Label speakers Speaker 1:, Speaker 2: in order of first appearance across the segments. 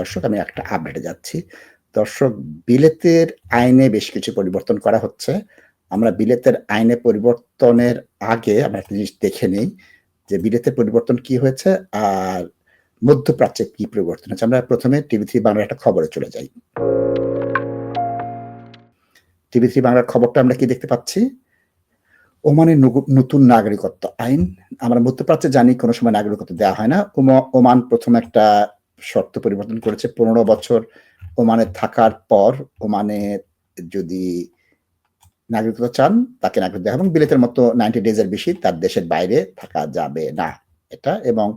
Speaker 1: দর্শক, আমি একটা আপডেটে যাচ্ছি। দর্শক বিলেতের আইনে বেশ কিছু পরিবর্তন করা হচ্ছে। আমরা বিলেতের আইনে পরিবর্তনের আগে আমরা একটা জিনিস দেখে নেই যে বিলেতের পরিবর্তন কি হয়েছে আর মধ্যপ্রাচ্যে কি পরিবর্তন হয়েছে। আমরা প্রথমে টিভি থ্রি বাংলার একটা খবরে চলে যাই। টিভি থ্রি বাংলার খবরটা আমরা কি দেখতে পাচ্ছি? ওমানের নতুন নাগরিকত্ব আইন। আমরা মধ্যপ্রাচ্যে জানি কোনো সময় নাগরিকত্ব দেওয়া হয় না। ওমা, ওমান প্রথম একটা শর্ত পরিবর্তন করেছে। ১৫ বছর ওমানে থাকার পর ওমানে যদি নাগরিকত্ব চান, তাকে দেওয়া এবং বিলেতের মতো 90 ডেজ এর বেশি তার দেশের বাইরে থাকা যাবে না। এটা এবং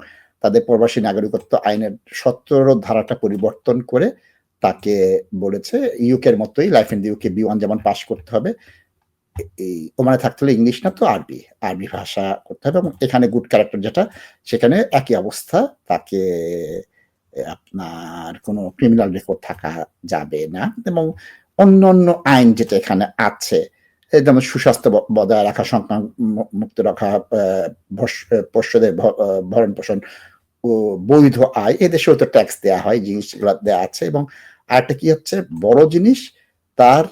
Speaker 1: তাদের প্রবাসী নাগরিকত্ব আইনের ১৭ ধারাটা পরিবর্তন করে তাকে বলেছে ইউকের মতোই life in UK B one যেমন পাস করতে হবে। এই ওমানে থাকতে হলে ইংলিশ না তো আরবি। আরবি ভাষা করতে হবে এবং এখানে গুড ক্যারেক্টার যেটা, সেখানে একই অবস্থা, তাকে আপনার কোনো ক্রিমিনাল রেকর্ড থাকা যাবে না এবং অন্য অন্য আইন যেটা এখানে আছে যেমন সুস্বাস্থ্য বজায় রাখা, সন্তান মুক্ত রাখা, আ ভস পোষ্যদের ভ ভরণ-পোষণ ও বৈধ আয় এদেশেও তো ট্যাক্স দেওয়া হয়। জিনিসগুলো দেওয়া আছে এবং আরেকটা কি হচ্ছে বড় জিনিস তার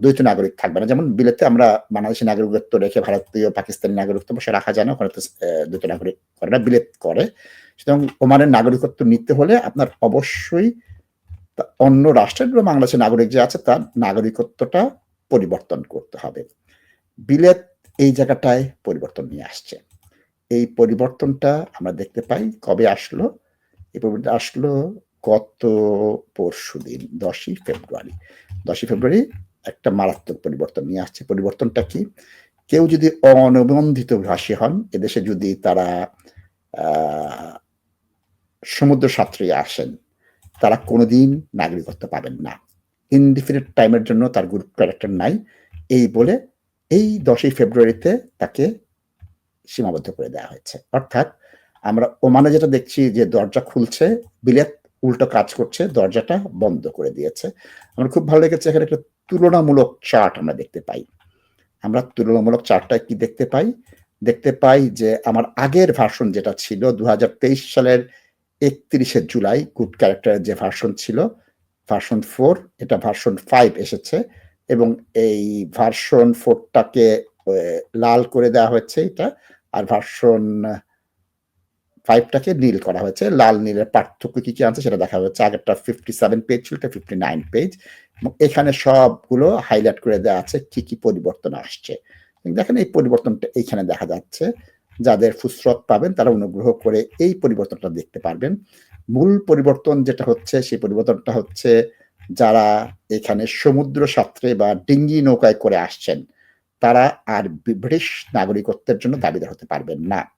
Speaker 1: দ্বৈত নাগরিক থাকবে না। যেমন বিলেতে আমরা বাংলাদেশী নাগরিকত্ব রেখে ভারতীয়, পাকিস্তানি নাগরিকত্ব রাখা যায় না। ওখানে তো দ্বৈত নাগরিক করে না, বিলেত করে। সুতরাং ওমানের নাগরিকত্ব নিতে হলে আপনার অবশ্যই অন্য রাষ্ট্রের বা বাংলাদেশের নাগরিক যে আছে তার নাগরিকত্বটা পরিবর্তন করতে হবে। বিলেত এই জায়গাটায় পরিবর্তন নিয়ে আসছে। এই পরিবর্তনটা আমরা দেখতে পাই কবে আসলো? এই পরিবর্তন আসলো গত পরশুদিন ১০ই ফেব্রুয়ারি। ১০ই ফেব্রুয়ারি একটা মারাত্মক পরিবর্তন নিয়ে আসছে। পরিবর্তনটা কি? কেউ যদি অনবন্ধিত ভাষী হন, এদেশে যদি তারা সমুদ্র সাঁতরে আসেন, তারা কোনোদিন নাগরিকত্ব পাবেন না। ইনডিফিনিট টাইমের জন্য তার গ্রুপ ক্যারেক্টার নাই। এই বলে এই ১০ই ফেব্রুয়ারিতে তাকে সীমাবদ্ধ করে দেওয়া হয়েছে। অর্থাৎ আমরা ওমানে যেটা দেখছি যে দরজা খুলছে, বিলেত উল্টো কাজ করছে, দরজাটা বন্ধ করে দিয়েছে। আমার খুব ভালো লেগেছে এখানে একটা তুলনামূলক চার্ট আমরা দেখতে পাই। আমরা তুলনামূলক চার্টটা কি দেখতে পাই? দেখতে পাই যে আমার আগের ভার্সন যেটা ছিল ২০২৩ সালের ৩১ শে জুলাই গুড ক্যারেক্টার এর যে ভার্সন ছিল, ভার্সন ফোর এটা ভার্সন ফাইভ এসেছে এবং এই ভার্সন ফোরটাকে লাল করে দেওয়া হয়েছে এটা। আর ভার্সন ফাইভটাকে নীল করা হয়েছে। লাল নীলের পার্থক্য কি, কি আছে সেটা দেখা হচ্ছে। আগেরটা 57 পেজ ছিল, এটা 59 পেজ এবং এখানে সবগুলো হাইলাইট করে দেওয়া আছে কি, কি পরিবর্তন আসছে। দেখেন এই পরিবর্তনটা এইখানে দেখা যাচ্ছে। যাদের ফুসরত পাবেন তারা অনুগ্রহ করে এই পরিবর্তনটা দেখতে পারবেন। মূল পরিবর্তন যেটা হচ্ছে সেই পরিবর্তনটা হচ্ছে যারা এখানে সমুদ্র সাঁতরে বা ডিঙ্গি নৌকায় করে আসছেন, তারা আর ব্রিটিশ নাগরিকত্বের জন্য দাবিদার হতে পারবেন না।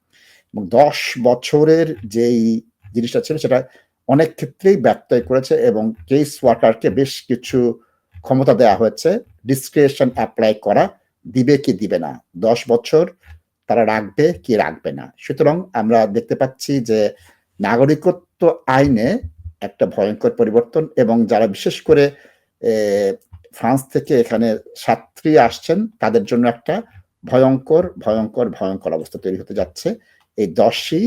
Speaker 1: এবং ১০ বছরের যেই জিনিসটা ছিল সেটা অনেক ক্ষেত্রেই ব্যত্যয় করেছে এবং কেস ওয়ার্কারকে বেশ কিছু ক্ষমতা দেওয়া হয়েছে। ডিসক্রিশন অ্যাপ্লাই করা দিবে কি দিবে না। ১০ বছর তারা রাখবে, কি রাখবে না। সুতরাং আমরা দেখতে পাচ্ছি যে নাগরিকত্ব আইনে একটা ভয়ঙ্কর পরিবর্তন এবং যারা বিশেষ করে ফ্রান্স থেকে এখানে ছাত্রী আসছেন, তাদের জন্য একটা ভয়ঙ্কর ভয়ঙ্কর ভয়ঙ্কর অবস্থা তৈরি হতে যাচ্ছে। এই ১০ই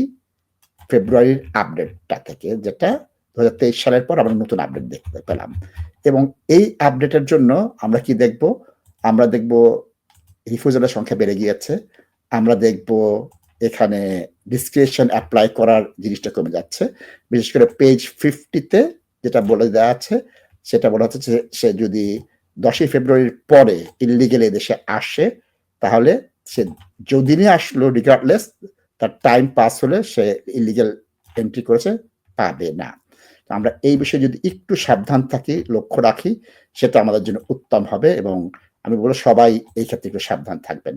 Speaker 1: ফেব্রুয়ারির আপডেটটা থেকে, যেটা ২০২৩ সালের পর আমরা নতুন আপডেট দেখতে পেলাম। এবং এই আপডেটের জন্য আমরা কি দেখব? আমরা দেখব রিফিউজালের সংখ্যা বেড়ে গিয়েছে। আমরা দেখব এখানে ডিসক্রিশন অ্যাপ্লাই করার জিনিসটা কমে যাচ্ছে। বিশেষ করে পেজ ফিফটিতে যেটা বলে দেওয়া আছে সেটা বলা হচ্ছে সে যদি ১০ই ফেব্রুয়ারির পরে ইলিগেল এদেশে আসে তাহলে সে যেদিনই আসলো রিগার্ডলেস তার টাইম পাস হলে সে ইলিগেল এন্ট্রি করেছে পাবে না। আমরা এই বিষয়ে যদি একটু সাবধান থাকি, লক্ষ্য রাখি সেটা আমাদের জন্য উত্তম হবে এবং আমি বলব সবাই এই ক্ষেত্রে একটু সাবধান থাকবেন।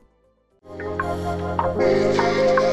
Speaker 2: Thank you.